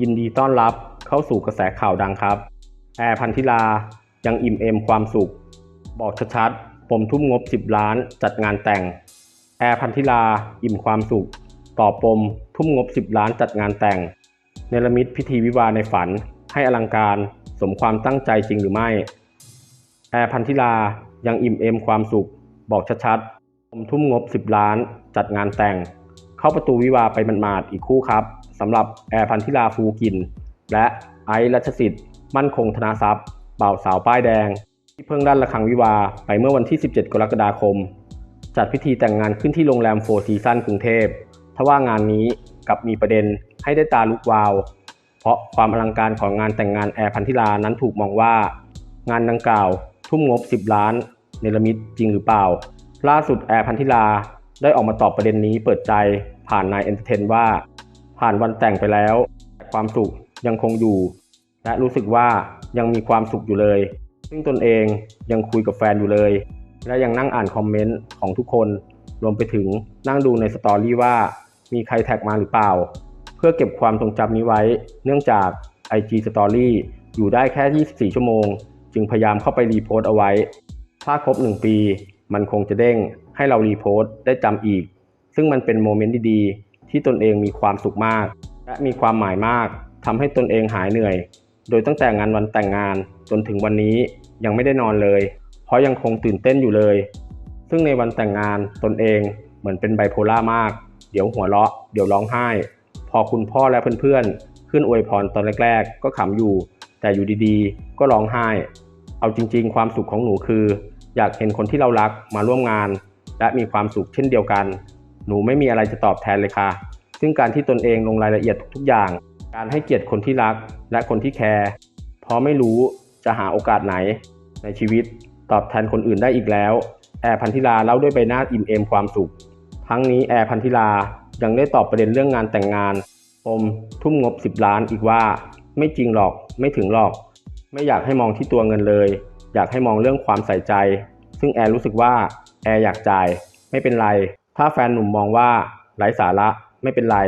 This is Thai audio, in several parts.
ยินดีต้อนรับเข้าสู่กระแสข่าวดังครับ แอร์พันธิลายังอิ่มเอมความสุข บอกชัดๆปมทุ่มงบ 10 ล้านจัดงานแต่ง แอร์พันธิลาอิ่มความสุข ต่อปม ทุ่มงบ 10 ล้านจัดงานแต่ง เนรมิตพิธีวิวาในฝัน ให้อลังการสมความตั้งใจจริงหรือไม่ แอร์พันธิลายังอิ่มเอมความสุข บอกชัดๆปมทุ่มงบ 10 ล้านจัดงานแต่ง เข้าประตูวิวาห์ไปหมาดอีกคู่ครับ สำหรับแอร์พันธิลาฟูกิน และไอซ์รัชสิทธิ์ มั่นคงธนาทรัพย์บ่าวสาวป้ายแดง ที่เพิ่งดันระฆังวิวาไปเมื่อวันที่ 17 กรกฎาคม จัดพิธีแต่งงานขึ้นที่โรงแรมโฟร์ซีซันกรุงเทพทว่างานนี้กลับมีประเด็นให้ได้ตาลุกวาว เพราะความอลังการของงานแต่งงานแอร์พันธิลานั้นถูกมองว่า งานดังกล่าว ทุ่มงบ 10 ล้านเนรมิตจริงหรือเปล่า ล่าสุดแอร์พันธิลาได้ออกมาตอบประเด็นนี้เปิดใจผ่านนายเอนเตอร์เทนว่า ผ่านวันแต่งไปแล้วความสุขยังคงอยู่ และรู้สึกว่ายังมีความสุขอยู่เลย ซึ่งตนเองยังคุยกับแฟนอยู่เลย และยังนั่งอ่านคอมเมนต์ของทุกคน รวมไปถึงนั่งดูในสตอรี่ว่ามีใครแท็กมาหรือเปล่า เพื่อเก็บความทรงจำนี้ไว้ เนื่องจาก IG Story อยู่ได้แค่ 24 ชั่วโมง จึงพยายามเข้าไปรีโพสต์เอาไว้ ถ้าครบ 1 ปี มันคงจะเด้งให้เรารีโพสต์ได้จำอีก ซึ่งมันเป็นโมเมนต์ดีๆ ที่ตนเองมีความสุขมาก และมีความหมายมากทำให้ตนเองหายเหนื่อย โดยตั้งแต่งานวันแต่งงานจนถึงวันนี้ยังไม่ได้นอนเลย เพราะยังคงตื่นเต้นอยู่เลย ซึ่งในวันแต่งงานตนเองเหมือนเป็นไบโพล่ามาก เดี๋ยวหัวเราะ เดี๋ยวร้องไห้ พอคุณพ่อและเพื่อนๆ ขึ้นอวยพรตอนแรกๆ ก็ขำอยู่ แต่อยู่ดีๆ ก็ร้องไห้ เอาจริงๆ ความสุขของหนูคือ อยากเห็นคนที่เรารักมาร่วมงาน และมีความสุขเช่นเดียวกัน หนูไม่มีอะไรจะตอบแทนเลยค่ะ ซึ่งการที่ตนเองลงรายละเอียดทุกๆอย่าง การให้เกียรติคนที่รักและคนที่แคร์เพราะไม่รู้จะหาโอกาสไหน ในชีวิตตอบแทนคนอื่นได้อีกแล้ว แอร์พันธิลาเล่าด้วยใบหน้าอิ่มเอมความสุข ทั้งนี้แอร์พันธิลายังได้ตอบประเด็นเรื่องงานแต่งงานปมทุ่มงบ 10 ล้านอีกว่า ไม่จริงหรอกไม่ถึงหรอก ไม่อยากให้มองที่ตัวเงินเลย อยากให้มองเรื่องความใส่ใจ ซึ่งแอร์รู้สึกว่าแอร์อยากจ่าย ไม่เป็นไร ถ้าแฟนหนุ่มมองว่าไร้สาระไม่เป็นไร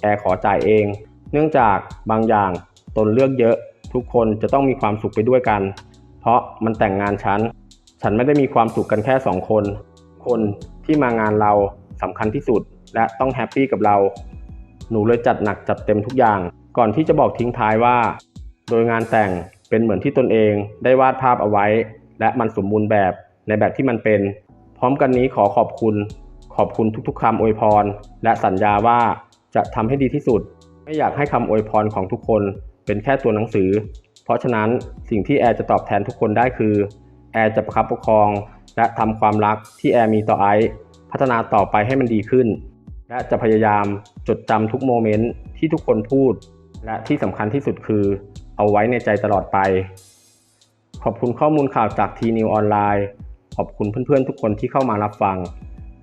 แอร์ขอจ่ายเอง เนื่องจากบางอย่างตนเลือกเยอะ ทุกคนจะต้องมีความสุขไปด้วยกัน เพราะมันแต่งงานฉัน ฉันไม่ได้มีความสุขกันแค่สองคน คนที่มางานเราสำคัญที่สุด และต้องแฮปปี้กับเรา หนูเลยจัดหนักจัดเต็มทุกอย่าง ก่อนที่จะบอกทิ้งท้ายว่า โดยงานแต่งเป็นเหมือนที่ตนเองได้วาดภาพเอาไว้ และมันสมบูรณ์แบบในแบบที่มันเป็น พร้อมกันนี้ขอขอบคุณ ขอบคุณทุกๆคำอวยพร และสัญญาว่าจะทำให้ดีที่สุด ไม่อยากให้คำอวยพรของทุกคนเป็นแค่ตัวหนังสือ เพราะฉะนั้นสิ่งที่แอร์จะตอบแทนทุกคนได้คือ แอร์จะประคับประคอง และทำความรักที่แอร์มีต่อไอซ์พัฒนาต่อไปให้มันดีขึ้น และจะพยายามจดจำทุกโมเมนต์ที่ทุกคนพูด และที่สำคัญที่สุดคือ เอาไว้ในใจตลอดไป ขอบคุณข้อมูลข่าวจากทีนิวออนไลน์ขอบคุณเพื่อนๆทุกคนที่เข้ามารับฟัง